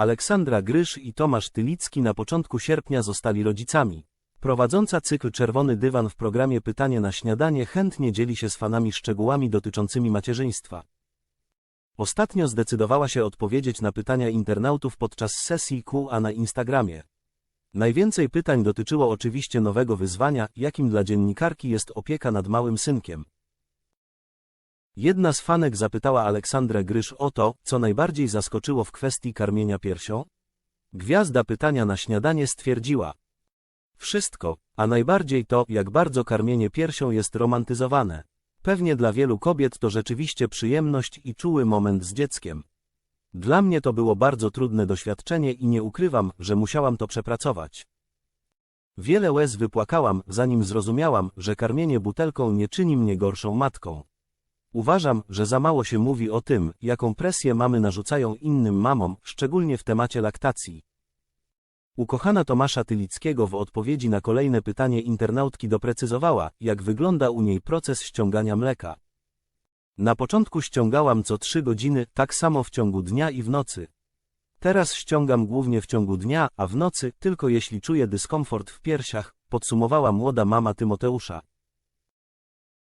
Aleksandra Grysz i Tomasz Tylicki na początku sierpnia zostali rodzicami. Prowadząca cykl Czerwony Dywan w programie Pytanie na śniadanie chętnie dzieli się z fanami szczegółami dotyczącymi macierzyństwa. Ostatnio zdecydowała się odpowiedzieć na pytania internautów podczas sesji Q&A na Instagramie. Najwięcej pytań dotyczyło oczywiście nowego wyzwania, jakim dla dziennikarki jest opieka nad małym synkiem. Jedna z fanek zapytała Aleksandrę Grysz o to, co najbardziej zaskoczyło w kwestii karmienia piersią. Gwiazda pytania na śniadanie stwierdziła. Wszystko, a najbardziej to, jak bardzo karmienie piersią jest romantyzowane. Pewnie dla wielu kobiet to rzeczywiście przyjemność i czuły moment z dzieckiem. Dla mnie to było bardzo trudne doświadczenie i nie ukrywam, że musiałam to przepracować. Wiele łez wypłakałam, zanim zrozumiałam, że karmienie butelką nie czyni mnie gorszą matką. Uważam, że za mało się mówi o tym, jaką presję mamy narzucają innym mamom, szczególnie w temacie laktacji. Ukochana Tomasza Tylickiego w odpowiedzi na kolejne pytanie internautki doprecyzowała, jak wygląda u niej proces ściągania mleka. Na początku ściągałam co trzy godziny, tak samo w ciągu dnia i w nocy. Teraz ściągam głównie w ciągu dnia, a w nocy tylko jeśli czuję dyskomfort w piersiach, podsumowała młoda mama Tymoteusza.